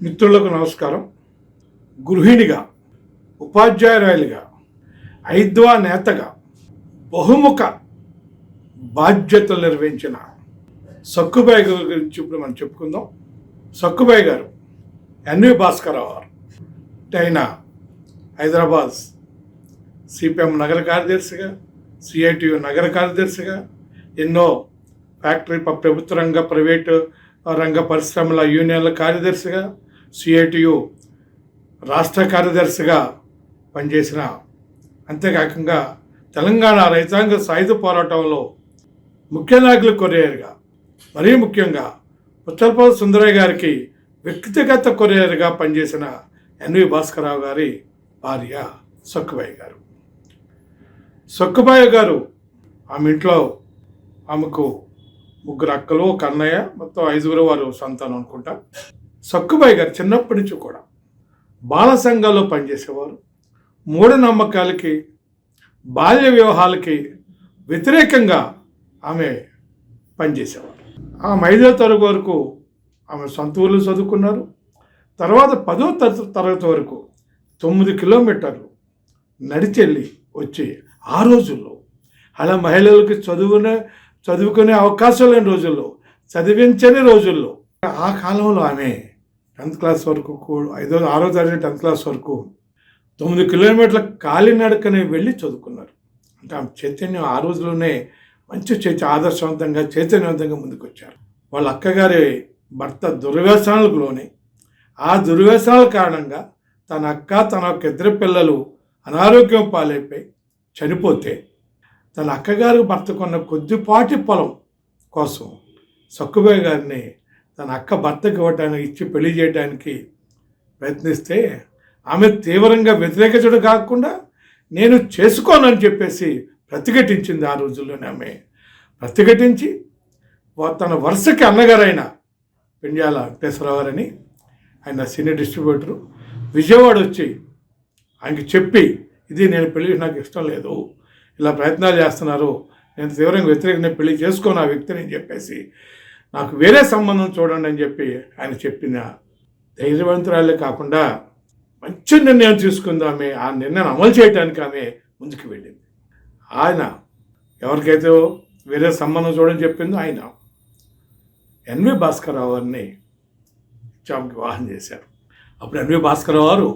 మిత్రులకు నమస్కారం. గృహిణిగా ఉపాధ్యాయురాయలుగా ఐద్వా నేతగా బహుముఖ బాధ్యతలు నిర్వహించిన సక్కుబాయి గారి గురించి ఇప్పుడు మనం చెప్పుకుందాం. సక్కుబాయి గారు ఎన్వి భాస్కరరావు గారు ఆయన హైదరాబాద్ సిపిఎం నగర కార్యదర్శిగా సిఐటియు నగర కార్యదర్శిగా ఎన్నో ఫ్యాక్టరీ ప్రభుత్వ రంగ ప్రైవేటు రంగ పరిశ్రమల యూనియన్ల కార్యదర్శిగా సిఐటియు రాష్ట్ర కార్యదర్శిగా పనిచేసిన అంతేకాకుండా తెలంగాణ రైతాంగ సాయుధ పోరాటంలో ముఖ్య నాయకులు కొరియర్గా మరీ ముఖ్యంగా ఉత్తరప్రదేశ్ సుందరయ్య గారికి వ్యక్తిగత కొరియర్గా పనిచేసిన ఎన్వి భాస్కరరావు గారి భార్య సొక్కుబాయి గారు. సొక్కుబాయి గారు ఆమె ఇంట్లో ఆమెకు ముగ్గురు అక్కలు ఒక అన్నయ్య మొత్తం ఐదుగురు వారు సంతానం అనుకుంటా. సక్కుబాయి గారు చిన్నప్పటి నుంచి కూడా బాల సంఘాల్లో పనిచేసేవారు. మూఢనమ్మకాలకి బాల్య వివాహాలకి వ్యతిరేకంగా ఆమె పనిచేసేవారు. ఆమె ఐదో తరగతి వరకు ఆమె సొంత ఊర్లో చదువుకున్నారు. తర్వాత పదో తర- తరగతి వరకు తొమ్మిది కిలోమీటర్లు నడిచెళ్ళి వచ్చి ఆ రోజుల్లో అలా మహిళలకు చదువునే చదువుకునే అవకాశం లేని రోజుల్లో చదివించని రోజుల్లో. ఆ కాలంలో ఆమె టెన్త్ క్లాస్ వరకు ఐదో ఆరో తరగతి టెన్త్ క్లాస్ వరకు తొమ్మిది కిలోమీటర్ల కాలినడకనే వెళ్ళి చదువుకున్నారు. అంటే ఆమె చైతన్యం ఆ రోజుల్లోనే మంచి చైతన్య ఆదర్శవంతంగా చైతన్యవంతంగా ముందుకు వచ్చారు వాళ్ళ అక్కగారి భర్త దుర్వ్యసనాలకు లోనే ఆ దుర్వ్యసనాల కారణంగా తన అక్క తన యొక్క ఇద్దరు పిల్లలు అనారోగ్యం పాలైపోయి చనిపోతే తన అక్కగారు భర్త కొన్న కొద్దిపాటి పొలం కోసం సక్కుబాయి గారిని తన అక్క భర్తకు ఇవ్వటానికి ఇచ్చి పెళ్ళి చేయడానికి ప్రయత్నిస్తే ఆమె తీవ్రంగా వ్యతిరేకించడం కాకుండా నేను చేసుకోనని చెప్పేసి ప్రతిఘటించింది ఆ రోజుల్లోనే ఆమె. ప్రతిఘటించి తన వరుసకి అన్నగారైన పెండ్యాల వెంకటేశ్వరరావు గారని ఆయన సీనియర్ డిస్ట్రిబ్యూటరు విజయవాడ వచ్చి ఆయనకి చెప్పి ఇది నేను పెళ్ళి నాకు ఇష్టం లేదు ఇలా ప్రయత్నాలు చేస్తున్నారు. నేను తీవ్రంగా వ్యతిరేకంగా పెళ్ళి చేసుకోను ఆ వ్యక్తిని అని చెప్పేసి నాకు వేరే సంబంధం చూడండి అని చెప్పి ఆయన చెప్పిన ధైర్యవంతురాలే కాకుండా మంచి నిర్ణయం తీసుకుందామే ఆ నిర్ణయం అమలు చేయడానికి ఆమె ముందుకు వెళ్ళింది. ఆయన ఎవరికైతే వేరే సంబంధం చూడని చెప్పిందో ఆయన ఎన్వి భాస్కరరావు గారిని చామకి వివాహం చేశారు. అప్పుడు ఎన్వి భాస్కరరావు గారు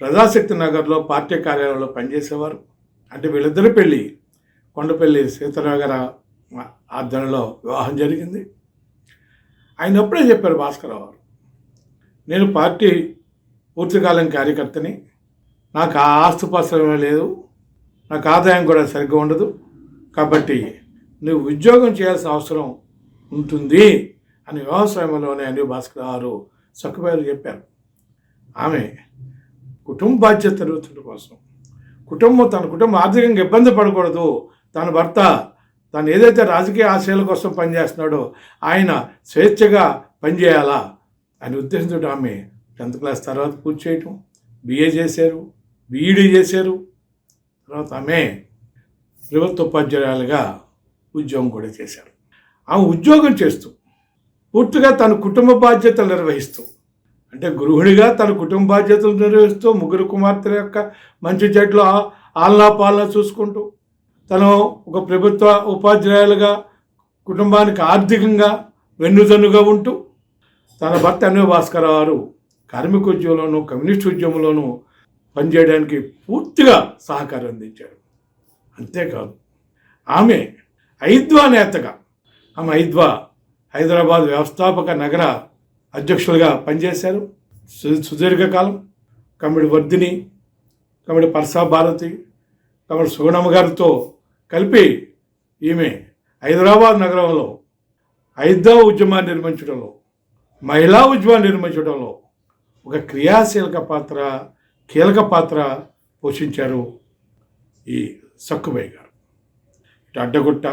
ప్రజాశక్తి నగర్లో పార్టీ కార్యాలయంలో పనిచేసేవారు. అంటే వీళ్ళిద్దరి పెళ్ళి కొండపల్లి సీతారావు గారు ఆధ్వర్యంలో వివాహం జరిగింది. ఆయన అప్పుడే చెప్పారు భాస్కరరావు గారు నేను పార్టీ పూర్తికాలం కార్యకర్తని. నాకు ఆ ఆస్తుపాస్తులమే లేదు నాకు ఆదాయం కూడా సరిగ్గా ఉండదు. కాబట్టి నువ్వు ఉద్యోగం చేయాల్సిన అవసరం ఉంటుంది అని వ్యవసాయంలోనే అని భాస్కర్ గారు చక్కబారు చెప్పారు. ఆమె కుటుంబ బాధ్యత నిర్వహించడం కోసం కుటుంబం తన కుటుంబం ఆర్థికంగా ఇబ్బంది పడకూడదు. తన భర్త తను ఏదైతే రాజకీయ ఆశయాల కోసం పనిచేస్తున్నాడో ఆయన స్వేచ్ఛగా పనిచేయాలా అని ఉద్దేశంతో ఆమె టెన్త్ క్లాస్ తర్వాత పూర్తి చేయటం బిఏ చేశారు బీఈడీ చేశారు. తర్వాత ఆమె ప్రభుత్వ ఉపాధ్యాయులుగా ఉద్యోగం కూడా చేశారు. ఆమె ఉద్యోగం చేస్తూ పూర్తిగా తన కుటుంబ బాధ్యతలు నిర్వహిస్తూ అంటే గృహిణిగా తన కుటుంబ బాధ్యతలు నిర్వహిస్తూ ముగ్గురు కుమార్తెల యొక్క మంచి చెట్లు ఆ- ఆలనా పాలన చూసుకుంటూ తను ఒక ప్రభుత్వ ఉపాధ్యాయులుగా కుటుంబానికి ఆర్థికంగా వెన్నుదన్నుగా ఉంటూ తన భర్త అన్వ భాస్కర్ గారు కార్మిక ఉద్యమంలోనూ కమ్యూనిస్ట్ ఉద్యమంలోనూ పనిచేయడానికి పూర్తిగా సహకారం అందించారు. అంతేకాదు ఆమె ఐద్వా నేతగా ఆమె ఐద్వా హైదరాబాద్ వ్యవస్థాపక నగర అధ్యక్షులుగా పనిచేశారు. సు- సుదీర్ఘకాలం కమిడి వర్ధిని కమిడి పర్సా భారతి కమిడి సుగుణమ్మ గారితో కలిపి ఈమె హైదరాబాద్ నగరంలో ఐదో ఉద్యమాన్ని నిర్మించడంలో మహిళా ఉద్యమాన్ని నిర్మించడంలో ఒక క్రియాశీలక పాత్ర కీలక పాత్ర పోషించారు ఈ సక్కుబాయి గారు. ఇటు అడ్డగుట్ట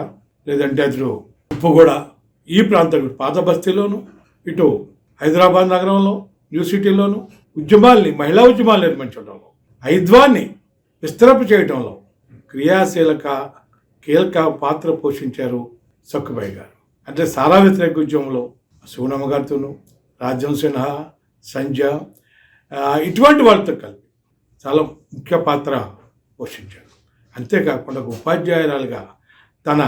లేదంటే అతడు ఉప్పుగూడ ఈ ప్రాంతం పాత బస్తీలోను ఇటు హైదరాబాద్ నగరంలో న్యూ సిటీలోను ఉద్యమాల్ని మహిళా ఉద్యమాలు నిర్మించడంలో ఐద్వాన్ని విస్తరపు చేయడంలో క్రియాశీలక కీలక పాత్ర పోషించారు సక్కుబాయి గారు. అంటే సారా వ్యతిరేక ఉద్యమంలో శివనమ్మ గారితోనూ రాజ్యం సిన్హా సంజ ఇటువంటి వాళ్ళతో కలిపి చాలా ముఖ్య పాత్ర పోషించారు. అంతేకాకుండా ఉపాధ్యాయురాలుగా తన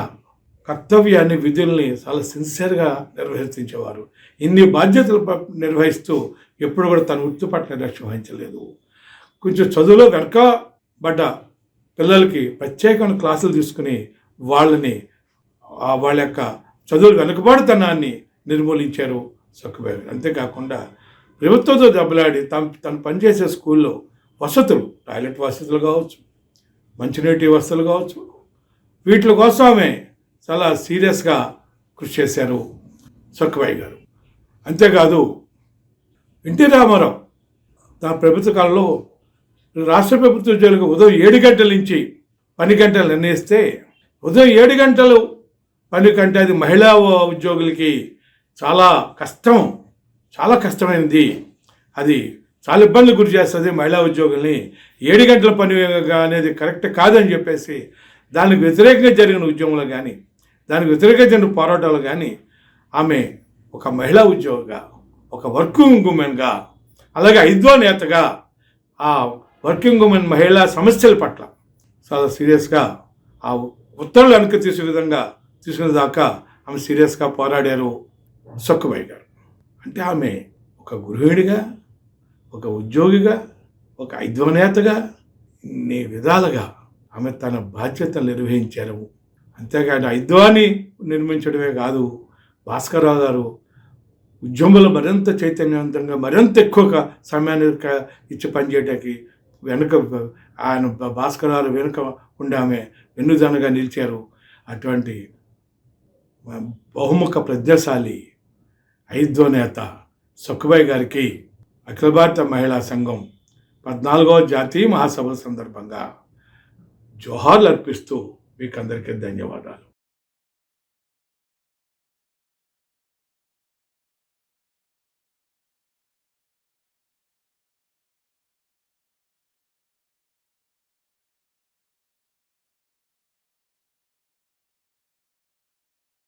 కర్తవ్యాన్ని విధుల్ని చాలా సిన్సియర్గా నిర్వహించేవారు. ఇన్ని బాధ్యతలు నిర్వహిస్తూ ఎప్పుడు కూడా తన వృత్తి పట్ల నిర్లక్ష్యం వహించలేదు. కొంచెం చదువులో వెనకబడ్డ పిల్లలకి ప్రత్యేకమైన క్లాసులు తీసుకుని వాళ్ళని వాళ్ళ యొక్క చదువులు వెనుకబాటుతనాన్ని నిర్మూలించారు సక్కుబాయి అంతేకాకుండా ప్రభుత్వంతో దెబ్బలాడి తను తను పనిచేసే స్కూల్లో వసతులు టాయిలెట్ వసతులు కావచ్చు మంచినీటి వసతులు కావచ్చు వీటి కోసం ఆమె చాలా సీరియస్గా కృషి చేశారు సక్కుబాయి గారు. అంతేకాదు ఎన్టీ రామారావు తన ప్రభుత్వ కాలంలో రాష్ట్ర ప్రభుత్వ ఉద్యోగులకు ఉదయం ఏడు గంటల నుంచి పని గంటలు నిర్ణయిస్తే ఉదయం ఏడు గంటలు పని కంటే అది మహిళా ఉద్యోగులకి చాలా కష్టం చాలా కష్టమైనది. అది చాలా ఇబ్బంది గురి చేస్తుంది మహిళా ఉద్యోగుల్ని. ఏడు గంటల పని అనేది కరెక్ట్ కాదని చెప్పేసి దానికి వ్యతిరేకంగా జరిగిన ఉద్యమంలో కానీ దానికి వ్యతిరేకంగా జరిగిన పోరాటాలు కానీ ఆమె ఒక మహిళా ఉద్యోగిగా ఒక వర్కింగ్ ఉమెన్గా అలాగే ఐదో నేతగా ఆ వర్కింగ్ ఉమెన్ మహిళా సమస్యల పట్ల చాలా సీరియస్గా ఆ ఉత్తర్వులు వెనక్కి తీసే విధంగా తీసుకునే దాకా ఆమె సీరియస్గా పోరాడారు సొక్కుబాయి గారు. అంటే ఆమె ఒక గృహిణిగా ఒక ఉద్యోగిగా ఒక ఐద్వనేతగా ఇన్ని విధాలుగా ఆమె తన బాధ్యతలు నిర్వహించారు. అంతేకాని ఐద్వాన్ని నిర్మించడమే కాదు భాస్కరరావు గారు ఉద్యమంలో మరింత చైతన్యవంతంగా మరింత ఎక్కువగా సమయాన్ని ఇచ్చి పనిచేయటానికి వెనుక ఆయన భా- భాస్కరరావు వెనుక ఉండామే వెన్నుదనగా నిలిచారు. అటువంటి బహుముఖ ప్రజ్ఞశాలి ఐద్వ నేత సుఖబాయ్ గారికి అఖిల భారత మహిళా సంఘం పద్నాలుగవ జాతీయ మహాసభ సందర్భంగా జోహార్లు అర్పిస్తూ మీకు అందరికీ ధన్యవాదాలు.